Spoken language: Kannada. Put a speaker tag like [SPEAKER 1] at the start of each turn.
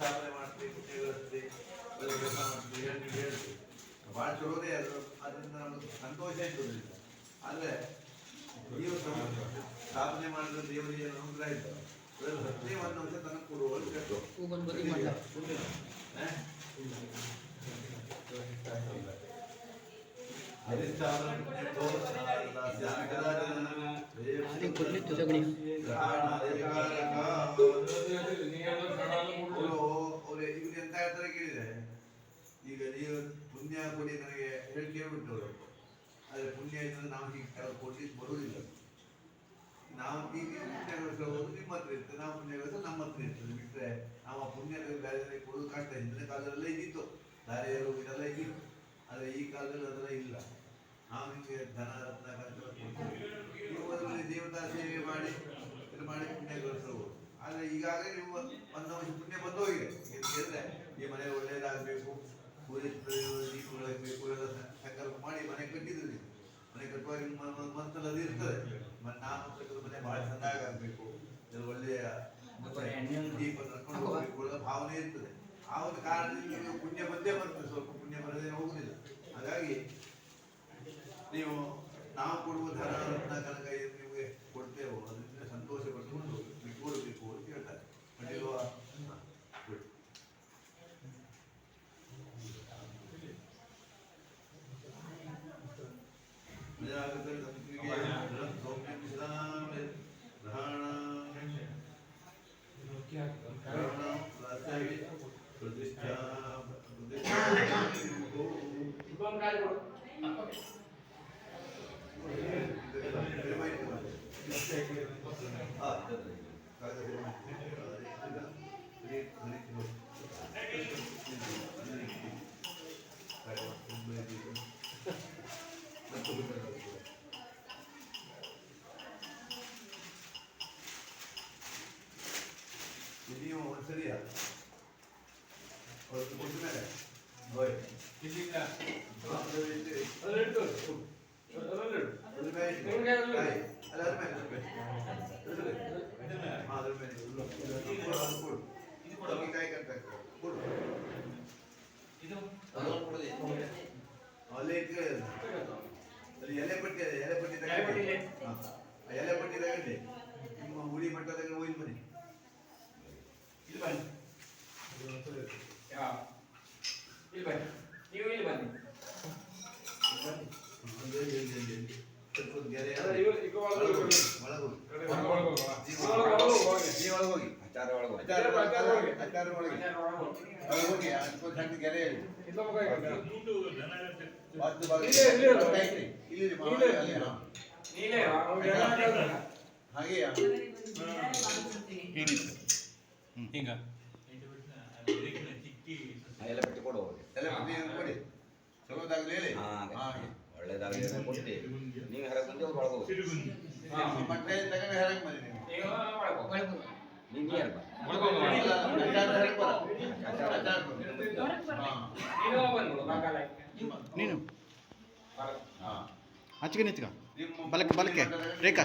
[SPEAKER 1] ಸ್ಥಾಪನೆ ಮಾಡ್ತೀವಿ ಪುಣ್ಯ ಗಳಿಸ್ತೀವಿ ಒಳ್ಳೆ ಕೆಲಸ ಮಾಡ್ತೀವಿ ಹೇಳಿ ಹೇಳ್ತೀವಿ ಭಾಳ ಚಲೋದೇ ಅದು ಅದರಿಂದ ನಮ್ಗೆ ಸಂತೋಷ ಇರ್ತದೆ ಆದರೆ ನೀವು ಸ್ಥಾಪನೆ ಮಾಡಿದ ದೇವರಿಗೆ ಅನುಗ್ರಹ ಇದ್ದಾರೆ ಅದರಲ್ಲಿ ಹತ್ತನೇ ಒಂದು ಅಂಶ ತನಕ ಕೊಡುವವರು ಕೆಟ್ಟು
[SPEAKER 2] ಹೂಗೊಂದು
[SPEAKER 1] ಪುಣ್ಯ ಕೊಡಿ ನನಗೆ ಹೇಳಿಕೆ ಉಂಟು. ಆದ್ರೆ ಪುಣ್ಯ ಇದ್ರೆ ನಾವು ಹೀಗೆ ಕೆಲವು ಕೊಡ್ಲಿಕ್ಕೆ ಬರುವುದಿಲ್ಲ. ನಾವು ಈಗ ಪುಣ್ಯ ಗಳಿಸೋದು ನಿಮ್ಮ ಹತ್ರ ಇರ್ತದೆ, ನಾವು ಪುಣ್ಯ ಗಳಿಸೋದು ನಮ್ಮ ಹತ್ರ ಇರ್ತದೆ. ಬಿಟ್ರೆ ನಾವು ಪುಣ್ಯ ಬೇರೆ ಕೊಡೋದು ಕಷ್ಟ. ಹಿಂದಿನ ಕಾಲದಲ್ಲೆಲ್ಲ ಇದ್ದಿತ್ತು ದಾರಿಯರು ಇದೆಲ್ಲ ಇದ್ದಿತ್ತು ಆದ್ರೆ ಈ ಕಾಲದಲ್ಲಿ ಅದೆಲ್ಲ ಇಲ್ಲ. ನಾವು ನಿಮಗೆ ಧನ, ರತ್ನ ದೇವತಾ ಸೇವೆ ಮಾಡಿ, ಇದು ಮಾಡಿ ಪುಣ್ಯ ಆದರೆ ಆದ್ರೆ ಈಗಾಗಲೇ ನೀವು ಒಂದು ಪುಣ್ಯ ಬಂದು ಹೋಗಿದೆ. ಈ ಮನೆ ಒಳ್ಳೆಯದಾಗಬೇಕು ದೀಪಗಳಾಗಬೇಕು ಎಲ್ಲ ಸಂಕಲ್ಪ ಮಾಡಿ ಮನೆ ಕಟ್ಟಿದ್ರಿ ನೀವು ಮನೆ ಕಟ್ಟುವಾಗ ಮನಸ್ಸಲ್ಲಿ ಅದು ಇರ್ತದೆ. ನಾನು ಮನೆ ಬಹಳ ಚೆಂದಾಗಿ ಆಗಬೇಕು. ಒಳ್ಳೆಯ ದೀಪ ನಡ್ಕೊಂಡು ಅನ್ನೋ ಭಾವನೆ ಇರ್ತದೆ. ಆ ಒಂದು ಕಾರಣದಿಂದ ಪುಣ್ಯ ಬಂದೇ ಬರ್ತದೆ ಸ್ವಲ್ಪ ಪುಣ್ಯ ಬರದೇ ಹೋಗುದಿಲ್ಲ. ಹಾಗಾಗಿ ನೀವು ನಾವು ಕೊಡುವ ಧನ இதையும் ஒரு சரியா ஒரு கொஞ்ச மேல போய் இல்லைங்களா அதை எடுத்து அதை எடுத்து ಅಲ್ಲೇ ಇಟ್ಕೊಳ್ಳಿ ಎಲೆ ಪಟ್ಟಿ ಎಲೆ ಪಟ್ಟಿ ತಗೊಂಡು. ಆ ಎಲೆ ಪಟ್ಟಿ ತಗೊಂಡು ನಿಮ್ಮ ಹುಳಿ ಮಟ್ಟದಾಗ ಹೋಗಿ ಬನ್ನಿ. ಇಲ್ಲಿ ಬನ್ನಿ.
[SPEAKER 3] ಇಲ್ಲಿ ಬನ್ನಿ. ನೀವು ಇಲ್ಲಿ ಬನ್ನಿ.
[SPEAKER 1] ಬನ್ನಿ. ಒಂದು ಇಲ್ಲಿ, ಇಲ್ಲಿ, ಇಲ್ಲಿ, ಇಲ್ಲಿ. ಸ್ವಲ್ಪ ಒಂದು ಗೆರೆ
[SPEAKER 3] ಅಲ್ಲ, ಇವ- ಈಗ ಒಳಗೆ ಹೋಗಿ.
[SPEAKER 1] ಒಳಗೆ ಹೋಗಿ.
[SPEAKER 3] ಒಳಗೆ ಹೋಗುವ.
[SPEAKER 1] ನೀವು
[SPEAKER 3] ಒಳಗೆ ಒಳಗೆ ಹೋಗಿ.
[SPEAKER 1] ನೀವು ಒಳಗೆ ಹೋಗಿ
[SPEAKER 4] ಆಚಾರ ಒಳಗೆ ಹೋಗಿ.
[SPEAKER 3] ಎಲ್ಲ
[SPEAKER 4] ಬಿಟ್ಟು ಕೊಡು ಅವ್ರಿಗೆ.
[SPEAKER 1] ಎಲ್ಲ ಬುದ್ಧಿ ಕೊಡಿ ಚಲೋದಾಗ್ಲಿ
[SPEAKER 4] ಹಾಗೆ. ಒಳ್ಳೇದಾಗಲಿ ಕೊಟ್ಟು ನೀವು ಹೊರಗೆ ಬಂದು ಒಳಗೆ ಹೋಗಿ
[SPEAKER 3] ಹಾ.
[SPEAKER 1] ಮೊಟ್ಟೆ ತಗೊಂಡು ಹೇಳಕ್ ಬಂದಿ
[SPEAKER 4] ನೀನು
[SPEAKER 5] ಹಚ್ಚಿಗೆ ನಿಂತ್ಕ. ಬಲಕ್ಕೆ ಬಲಕ್ಕೆ. ರೇಖಾ.